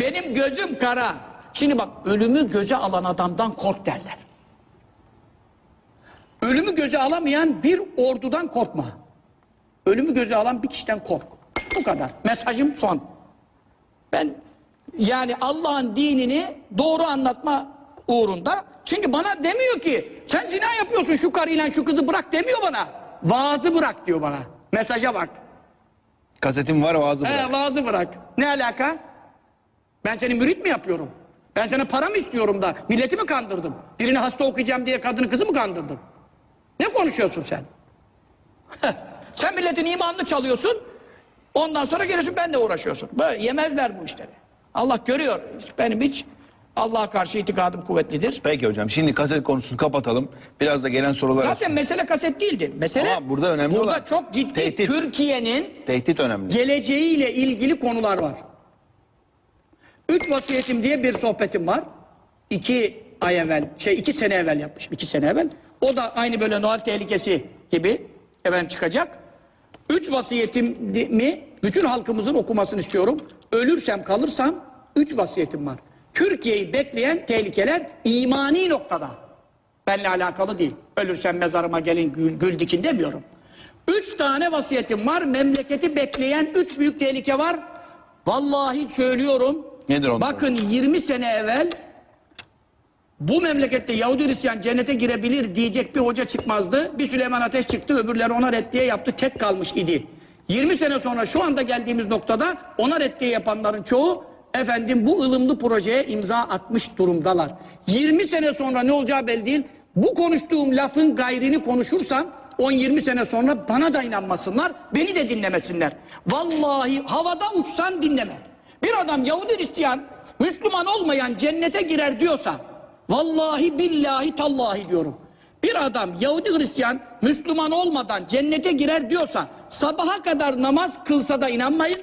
Benim gözüm kara. Şimdi bak ölümü göze alan adamdan kork derler. Ölümü göze alamayan bir ordudan korkma. Ölümü göze alan bir kişiden kork. Bu kadar. Mesajım son. Ben yani Allah'ın dinini doğru anlatma uğrunda. Çünkü bana demiyor ki sen zina yapıyorsun şu karıyla şu kızı bırak demiyor bana. Vaazı bırak diyor bana. Mesaja bak. Kasetim var vaazı bırak. He, vaazı bırak. Ne alaka? Ben seni mürit mi yapıyorum? Ben sana para mı istiyorum da milleti mi kandırdım? Birini hasta okuyacağım diye kadını kızı mı kandırdım? Ne konuşuyorsun sen? Sen milletin imanını çalıyorsun. Ondan sonra gelirsin benle uğraşıyorsun. Böyle yemezler bu işleri. Allah görüyor. Benim hiç Allah'a karşı itikadım kuvvetlidir. Peki hocam şimdi kaset konusunu kapatalım. Biraz da gelen sorular Zaten mesele kaset değildi. Mesele Ama burada önemli burada olan çok ciddi. Türkiye'nin Tehdit önemli. geleceğiyle ilgili konular var. Üç vasiyetim diye bir sohbetim var. İki ay evvel, şey iki sene evvel yapmışım, iki sene evvel. O da aynı böyle Noel tehlikesi gibi efendim çıkacak. Üç vasiyetimi bütün halkımızın okumasını istiyorum. Ölürsem kalırsam üç vasiyetim var. Türkiye'yi bekleyen tehlikeler imani noktada. Benle alakalı değil. Ölürsem mezarıma gelin gül, gül dikin demiyorum. Üç tane vasiyetim var. Memleketi bekleyen üç büyük tehlike var. Vallahi söylüyorum. Nedir onlar? Bakın 20 sene evvel bu memlekette Yahudi Hristiyan cennete girebilir diyecek bir hoca çıkmazdı. Bir Süleyman Ateş çıktı öbürleri ona reddiye yaptı tek kalmış idi. 20 sene sonra şu anda geldiğimiz noktada ona reddiye yapanların çoğu efendim bu ılımlı projeye imza atmış durumdalar. 20 sene sonra ne olacağı belli değil. Bu konuştuğum lafın gayrini konuşursam 10-20 sene sonra bana da inanmasınlar, beni de dinlemesinler. Vallahi havada uçsan dinleme. Bir adam Yahudi Hristiyan, Müslüman olmayan cennete girer diyorsa Vallahi billahi tallahi diyorum. Bir adam Yahudi Hristiyan Müslüman olmadan cennete girer diyorsa sabaha kadar namaz kılsa da inanmayın.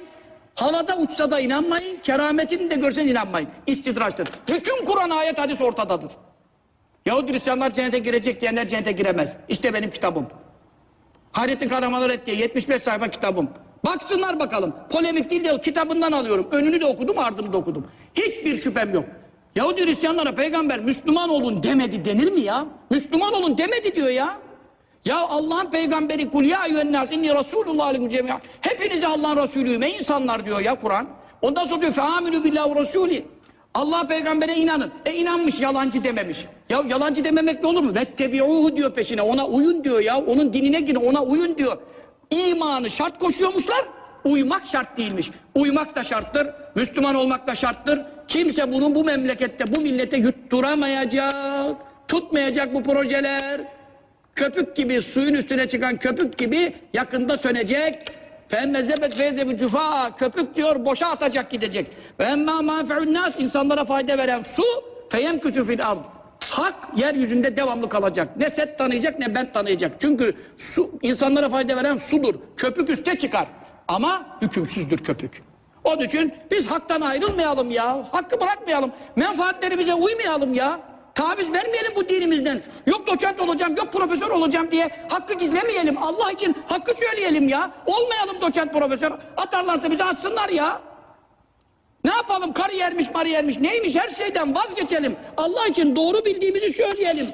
Havada uçsa da inanmayın. Kerametini de görseniz inanmayın. İstidraçtır. Bütün Kur'an ayet hadis ortadadır. Yahudi Hristiyanlar cennete girecek diyenler cennete giremez. İşte benim kitabım. Hayrettin Kahramanı Reddiye 75 sayfa kitabım. Baksınlar bakalım. Polemik değil de kitabından alıyorum. Önünü de okudum, ardını da okudum. Hiçbir şüphem yok. Yahudi Hristiyanlara peygamber Müslüman olun demedi denir mi ya? Müslüman olun demedi diyor ya. Ya Allah'ın peygamberi kul ya eyyühennâs inni Resulullah aleyküm cemi'a. Hepinize Allah'ın Resulüyüm ey insanlar diyor ya Kur'an. Ondan sonra diyor feaminu billahi ve Resulü. Allah peygambere inanın. E inanmış yalancı dememiş. Ya yalancı dememek ne olur mu? Vettebi'uhu diyor peşine. Ona uyun diyor ya. Onun dinine girin ona uyun diyor. İmanı şart koşuyormuşlar. Uymak şart değilmiş. Uymak da şarttır. Müslüman olmak da şarttır. Kimse bunun bu memlekette, bu millete yutturamayacak. Tutmayacak bu projeler. Köpük gibi, suyun üstüne çıkan köpük gibi yakında sönecek. Femmezebet feyzebi cufa köpük diyor boşa atacak gidecek. Ve emma manfe'un nas insanlara fayda veren su feyemkütü fil ard. Hak yeryüzünde devamlı kalacak. Ne set tanıyacak ne ben tanıyacak. Çünkü su insanlara fayda veren sudur. Köpük üste çıkar. Ama hükümsüzdür köpük. Onun için biz haktan ayrılmayalım ya. Hakkı bırakmayalım. Menfaatlerimize uymayalım ya. Taviz vermeyelim bu dinimizden. Yok doçent olacağım, yok profesör olacağım diye hakkı gizlemeyelim. Allah için hakkı söyleyelim ya. Olmayalım doçent profesör. Atarlarsa bizi atsınlar ya. Ne yapalım? Karı yermiş, marı yermiş. Neymiş? Her şeyden vazgeçelim. Allah için doğru bildiğimizi söyleyelim.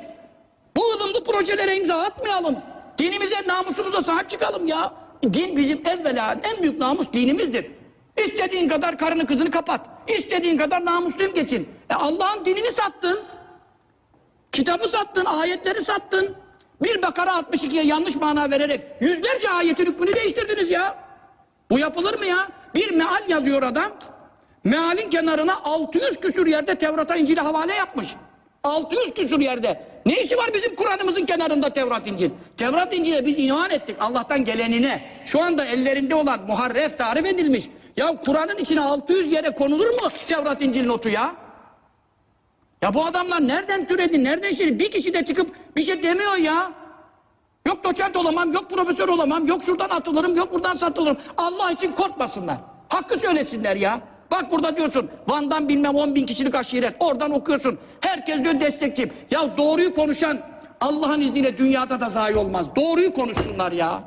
Bu ılımlı projelere imza atmayalım. Dinimize, namusumuza sahip çıkalım ya. Din bizim evvela en büyük namus dinimizdir. İstediğin kadar karını kızını kapat. İstediğin kadar namusluyum geçin. E Allah'ın dinini sattın. Kitabı sattın, ayetleri sattın. Bir Bakara 62'ye yanlış mana vererek yüzlerce ayetin hükmünü değiştirdiniz ya. Bu yapılır mı ya? Bir meal yazıyor adam. Mealin kenarına 600 küsür yerde Tevrat'a İncil'e havale yapmış. 600 küsür yerde. Ne işi var bizim Kur'an'ımızın kenarında Tevrat İncil? Tevrat İncil'e biz iman ettik Allah'tan gelenine. Şu anda ellerinde olan muharref tarif edilmiş. Ya Kur'an'ın içine 600 yere konulur mu Tevrat İncil notu ya? Ya bu adamlar nereden türedi, nereden şey? Bir kişi de çıkıp bir şey demiyor ya. Yok doçent olamam, yok profesör olamam, yok şuradan atılırım, yok buradan satılırım. Allah için korkmasınlar. Hakkı söylesinler ya. Bak burada diyorsun Van'dan bilmem 10 bin kişilik aşiret. Oradan okuyorsun. Herkes diyor destekçiyim. Ya doğruyu konuşan Allah'ın izniyle dünyada da zayi olmaz. Doğruyu konuşsunlar ya.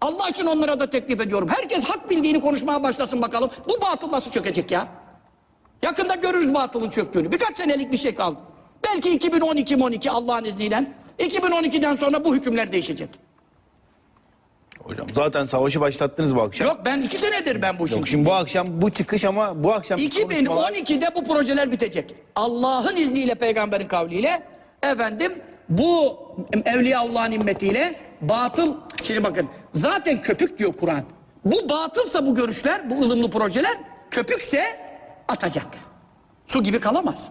Allah için onlara da teklif ediyorum. Herkes hak bildiğini konuşmaya başlasın bakalım. Bu batıl nasıl çökecek ya? Yakında görürüz batılın çöktüğünü. Birkaç senelik bir şey kaldı. Belki 2012-12 Allah'ın izniyle. 2012'den sonra bu hükümler değişecek. Hocam zaten savaşı başlattınız bu akşam. Yok ben iki senedir ben bu işin. Yok şimdi bu akşam bu çıkış ama bu akşam 2012'de bu projeler bitecek. Allah'ın izniyle peygamberin kavliyle efendim bu Evliyaullah'ın himmetiyle batıl şimdi bakın zaten köpük diyor Kur'an. Bu batılsa bu görüşler, bu ılımlı projeler köpükse atacak. Su gibi kalamaz.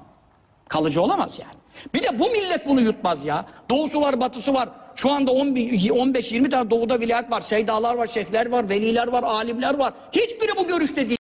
Kalıcı olamaz yani. Bir de bu millet bunu yutmaz ya. Doğusu var, batısı var. Şu anda 15-20 tane doğuda vilayet var. Seydalar var, şeyhler var, veliler var, alimler var. Hiçbiri bu görüşte değil.